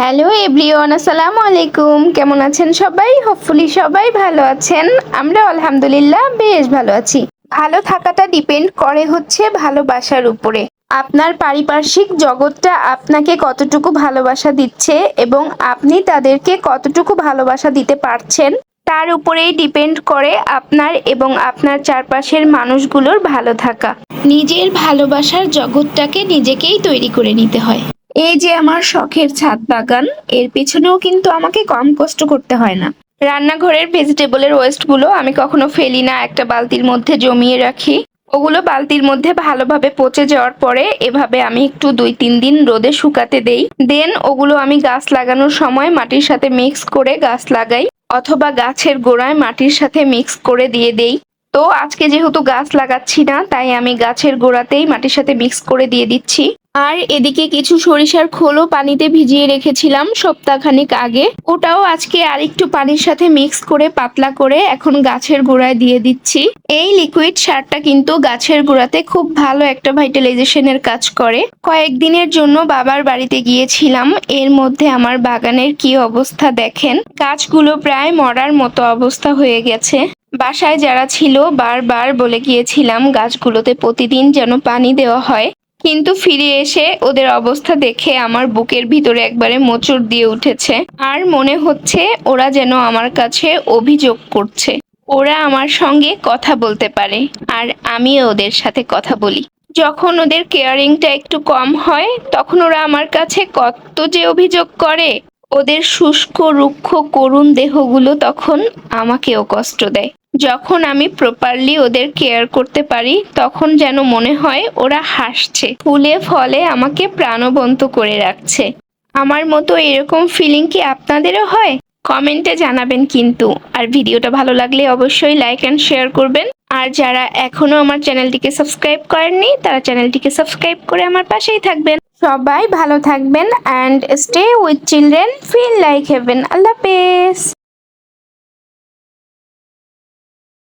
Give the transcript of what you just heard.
Hello everyone, আসসালামু আলাইকুম। কেমন আছেন সবাই? হোপফুলি সবাই ভালো আছেন। আমরা আলহামদুলিল্লাহ বেশ ভালো আছি। ভালো থাকাটা ডিপেন্ড করে হচ্ছে ভালোবাসার উপরে। আপনার পারিপার্শ্বিক জগৎটা আপনাকে কতটুকু ভালোবাসা দিচ্ছে এবং আপনি তাদেরকে কতটুকু ভালোবাসা দিতে পারছেন, তার উপরেই ডিপেন্ড করে আপনার এবং আপনার চারপাশের মানুষগুলোর ভালো থাকা। নিজের ভালোবাসার জগৎটাকে নিজেকেই তৈরি করে নিতে হয়। এই যে আমার শখের ছাদ বাগান, এর পেছনেও কিন্তু আমাকে কম কষ্ট করতে হয় না। রান্নাঘরের ভেজিটেবলের ওয়েস্টগুলো আমি কখনো ফেলি না, একটা বালতির মধ্যে জমিয়ে রাখি। ওগুলো বালতির মধ্যে ভালোভাবে পচে যাওয়ার পরে এভাবে আমি একটু দুই তিন দিন রোদে শুকাতে দেই। দেন ওগুলো আমি গাছ লাগানোর সময় মাটির সাথে মিক্স করে গাছ লাগাই, অথবা গাছের গোড়ায় মাটির সাথে মিক্স করে দিয়ে দেই। তো আজকে যেহেতু গাছ লাগাচ্ছি না, তাই আমি গাছের গোড়াতেই মাটির সাথে মিক্স করে দিয়ে দিচ্ছি। আর এদিকে কিছু সরিষার খোলও পানিতে ভিজিয়ে রেখেছিলাম সপ্তাহখানিক আগে। ওটাও আজকে আরেকটু পানির সাথে মিক্স করে পাতলা করে এখন গাছের গোড়ায় দিয়ে দিচ্ছি। এই লিকুইড সারটা কিন্তু গাছের গোড়াতে খুব ভালো একটা ভাইটালাইজেশনের কাজ করে। কয়েকদিনের জন্য বাবার বাড়িতে গিয়েছিলাম। এর মধ্যে আমার বাগানের কি অবস্থা দেখেন। গাছগুলো প্রায় মরার মতো অবস্থা হয়ে গেছে। বাসায় যারা ছিল বারবার বলে গিয়েছিলাম, গাছগুলোতে প্রতিদিন যেন পানি দেওয়া হয়। কিন্তু ফিরে এসে ওদের অবস্থা দেখে আমার বুকের ভিতরে একবারে মোচড় দিয়ে উঠেছে। আর মনে হচ্ছে ওরা যেন আমার কাছে অভিযোগ করছে। ওরা আমার সঙ্গে কথা বলতে পারে, আর আমি ওদের সাথে কথা বলি। যখন ওদের কেয়ারিংটা একটু কম হয়, তখন ওরা আমার কাছে কত যে অভিযোগ করে। ওদের শুষ্ক, রুক্ষ, করুণ দেহগুলো তখন আমাকেও কষ্ট দেয়। যখন আমি প্রপারলি ওদের কেয়ার করতে পারি, তখন যেন মনে হয় ওরা হাসছে। ফুলে ফলে আমাকে প্রাণবন্ত করে রাখছে। আমার মতো এরকম ফিলিং কি আপনাদেরও হয়? কমেন্টে জানাবেন কিন্তু। আর ভিডিওটা ভালো লাগলে অবশ্যই লাইক অ্যান্ড শেয়ার করবেন। আর যারা এখনও আমার চ্যানেলটিকে সাবস্ক্রাইব করেননি, তারা চ্যানেলটিকে সাবস্ক্রাইব করে আমার পাশেই থাকবেন। সবাই ভালো থাকবেন and stay with children feel like heaven Allah হাফেজ।